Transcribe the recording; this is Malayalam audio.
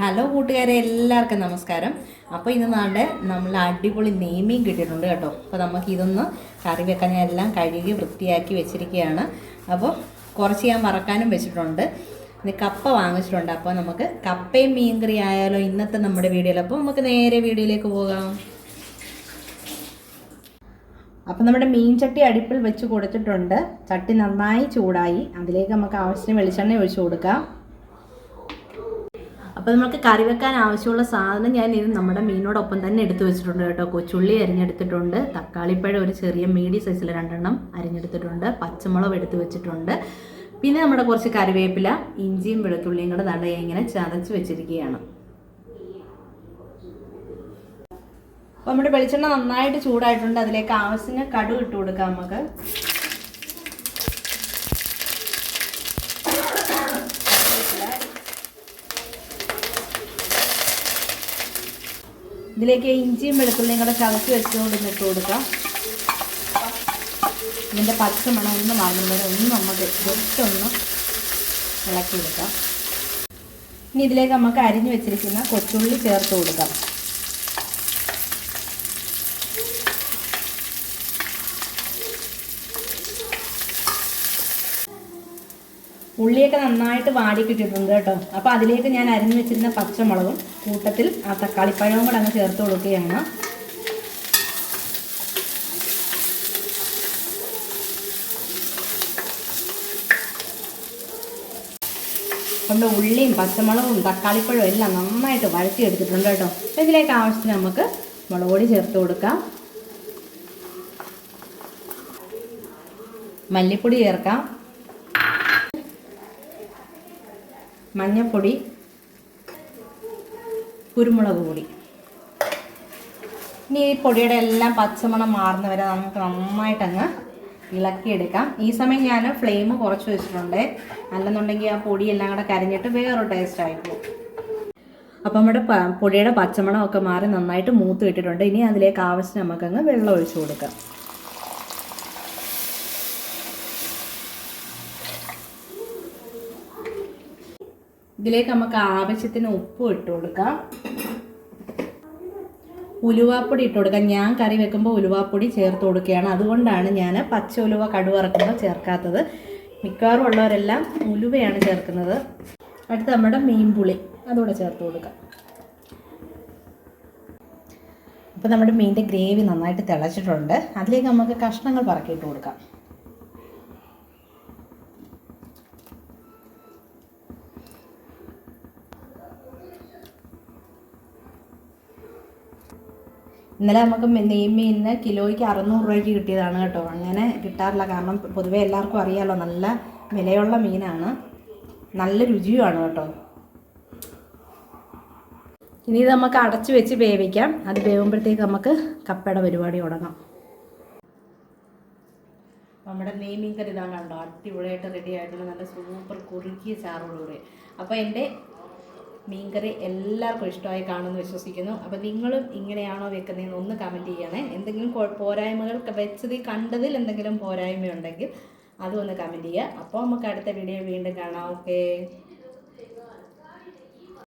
ഹലോ കൂട്ടുകാരെ എല്ലാവർക്കും നമസ്കാരം. അപ്പോൾ ഇന്ന് നാളെ നമ്മൾ അടിപൊളി നെയ്മീൻ കിട്ടിയിട്ടുണ്ട് കേട്ടോ. അപ്പോൾ നമുക്ക് ഇതൊന്ന് കറി വെക്കാൻ ഞാൻ എല്ലാം കഴുകി വൃത്തിയാക്കി വെച്ചിരിക്കുകയാണ്. അപ്പോൾ കുറച്ച് ഞാൻ മറക്കാനും വെച്ചിട്ടുണ്ട്. ഇനി കപ്പ വാങ്ങിച്ചിട്ടുണ്ട്. അപ്പോൾ നമുക്ക് കപ്പയും മീൻ കറി ആയാലോ ഇന്നത്തെ നമ്മുടെ വീഡിയോയിൽ. അപ്പോൾ നമുക്ക് നേരെ വീഡിയോയിലേക്ക് പോകാം. അപ്പം നമ്മുടെ മീൻ ചട്ടി അടുപ്പിൽ വെച്ച് കൊടുത്തിട്ടുണ്ട്. ചട്ടി നന്നായി ചൂടായി. അതിലേക്ക് നമുക്ക് ആവശ്യത്തിന് വെളിച്ചെണ്ണ ഒഴിച്ചു കൊടുക്കാം. അപ്പോൾ നമുക്ക് കറി വെക്കാൻ ആവശ്യമുള്ള സാധനം ഞാൻ ഇത് നമ്മുടെ മീനോടൊപ്പം തന്നെ എടുത്തു വെച്ചിട്ടുണ്ട് കേട്ടോ. കൊച്ചുള്ളി അരിഞ്ഞെടുത്തിട്ടുണ്ട്. തക്കാളിപ്പഴം ഒരു ചെറിയ മീഡിയം സൈസിൽ രണ്ടെണ്ണം അരിഞ്ഞെടുത്തിട്ടുണ്ട്. പച്ചമുളക് എടുത്തു വെച്ചിട്ടുണ്ട്. പിന്നെ നമ്മുടെ കുറച്ച് കറിവേപ്പില ഇഞ്ചിയും വെളുത്തുള്ളിയും കൂടെ നടയെ ഇങ്ങനെ ചതച്ച് വെച്ചിരിക്കുകയാണ്. അപ്പോൾ നമ്മുടെ വെളിച്ചെണ്ണ നന്നായിട്ട് ചൂടായിട്ടുണ്ട്. അതിലേക്ക് ആവശ്യത്തിന് കടുക് ഇട്ട് കൊടുക്കാം നമുക്ക്. ഇതിലേക്ക് ഇഞ്ചിയും വെളുത്തുള്ളിയും കൂടെ ചതച്ച് വെച്ചുകൊണ്ട് ഇട്ട് കൊടുക്കാം. ഇതിന്റെ പച്ചമണം ഒന്ന് മാറുന്നവരെ ഒന്ന് നമുക്ക് ജസ്റ്റ് ഒന്ന് ഇളക്കി കൊടുക്കാം ഇനി ഇതിലേക്ക് നമുക്ക് അരിഞ്ഞു വെച്ചിരിക്കുന്ന കൊച്ചുള്ളി ചേർത്ത് കൊടുക്കാം. ഉള്ളിയൊക്കെ നന്നായിട്ട് വാടി കിട്ടിയിട്ടുണ്ട് കേട്ടോ. അപ്പോൾ അതിലേക്ക് ഞാൻ അരിഞ്ഞു വെച്ചിരുന്ന പച്ചമുളകും കൂട്ടത്തിൽ ആ തക്കാളിപ്പഴവും കൂടെ അങ്ങ് ചേർത്ത് കൊടുക്കുകയാണ്. കൊണ്ട് ഉള്ളിയും പച്ചമുളകും തക്കാളിപ്പഴവും എല്ലാം നന്നായിട്ട് വഴറ്റി എടുത്തിട്ടുണ്ട് കേട്ടോ. ഇതിലേക്ക് ആവശ്യത്തിന് നമുക്ക് മുളക് പൊടി ചേർത്ത് കൊടുക്കാം. മല്ലിപ്പൊടി ചേർക്കാം. മഞ്ഞൾപ്പൊടി കുരുമുളക് പൊടി. ഇനി ഈ പൊടിയുടെ എല്ലാം പച്ചമണം മാറുന്ന വരെ നമുക്ക് നന്നായിട്ടങ്ങ് ഇളക്കിയെടുക്കാം. ഈ സമയം ഞാൻ ഫ്ലെയിം കുറച്ച് വെച്ചിട്ടുണ്ട്. അല്ലെന്നുണ്ടെങ്കിൽ ആ പൊടിയെല്ലാം കൂടെ കരഞ്ഞിട്ട് വേറൊരു ടേസ്റ്റ് ആയിപ്പോവും അപ്പം നമ്മുടെ പൊടിയുടെ പച്ചമണമൊക്കെ മാറി നന്നായിട്ട് മൂത്ത് വിട്ടിട്ടുണ്ട് ഇനി അതിലേക്ക് ആവശ്യം നമുക്കങ്ങ് വെള്ളം ഒഴിച്ചു കൊടുക്കാം. ഇതിലേക്ക് നമുക്ക് ആവശ്യത്തിന് ഉപ്പ് ഇട്ട് കൊടുക്കാം. ഉലുവാപ്പൊടി ഇട്ട് കൊടുക്കാം. ഞാൻ കറി വെക്കുമ്പോൾ ഉലുവാപ്പൊടി ചേർത്ത് കൊടുക്കുകയാണ്. അതുകൊണ്ടാണ് ഞാൻ പച്ച ഉലുവ കടുവറക്കുമ്പോൾ ചേർക്കാത്തത്. മിക്കവാറും ഉള്ളവരെല്ലാം ഉലുവയാണ് ചേർക്കുന്നത്. അടുത്ത് നമ്മുടെ മീൻപുളി. അതുകൂടെ ചേർത്ത് കൊടുക്കാം. അപ്പോൾ നമ്മുടെ മീനിന്റെ ഗ്രേവി നന്നായിട്ട് തിളച്ചിട്ടുണ്ട്. അതിലേക്ക് നമുക്ക് കഷ്ണങ്ങൾ പറക്കിയിട്ട് കൊടുക്കാം. ഇന്നലെ നമുക്ക് മി- നെയ്മീനിന് കിലോയ്ക്ക് അറുന്നൂറ് രൂപയ്ക്ക് കിട്ടിയതാണ് കേട്ടോ. അങ്ങനെ കിട്ടാറില്ല. കാരണം പൊതുവെ എല്ലാവർക്കും അറിയാമല്ലോ നല്ല വിലയുള്ള മീനാണ്. നല്ല രുചിയുമാണ് കേട്ടോ. ഇനി ഇത് നമുക്ക് അടച്ചു വെച്ച് വേവിക്കാം. അത് വേവുമ്പോഴത്തേക്ക് നമുക്ക് കപ്പയുടെ പരിപാടി തുടങ്ങാം. നമ്മുടെ നെയ്മീൻ കറി ഇതാണ് കണ്ടോ? അടിപൊളിയായിട്ട് റെഡി ആയിട്ടുള്ള നല്ല സൂപ്പർ കുറുക്കിയ ചാറോടുകൂടി അപ്പോൾ എന്റെ മീൻകറി എല്ലാവർക്കും ഇഷ്ടമായി കാണുമെന്ന് വിശ്വസിക്കുന്നു. അപ്പോൾ നിങ്ങളും ഇങ്ങനെയാണോ വെക്കുന്നതെന്ന് ഒന്ന് കമന്റ് ചെയ്യണേ. എന്തെങ്കിലും പോരായ്മകൾ വെച്ചത് കണ്ടതിൽ എന്തെങ്കിലും പോരായ്മയുണ്ടെങ്കിൽ അതും ഒന്ന് കമന്റ് ചെയ്യുക. അപ്പോൾ നമുക്ക് അടുത്ത വീഡിയോ വീണ്ടും കാണാം. ഓക്കേ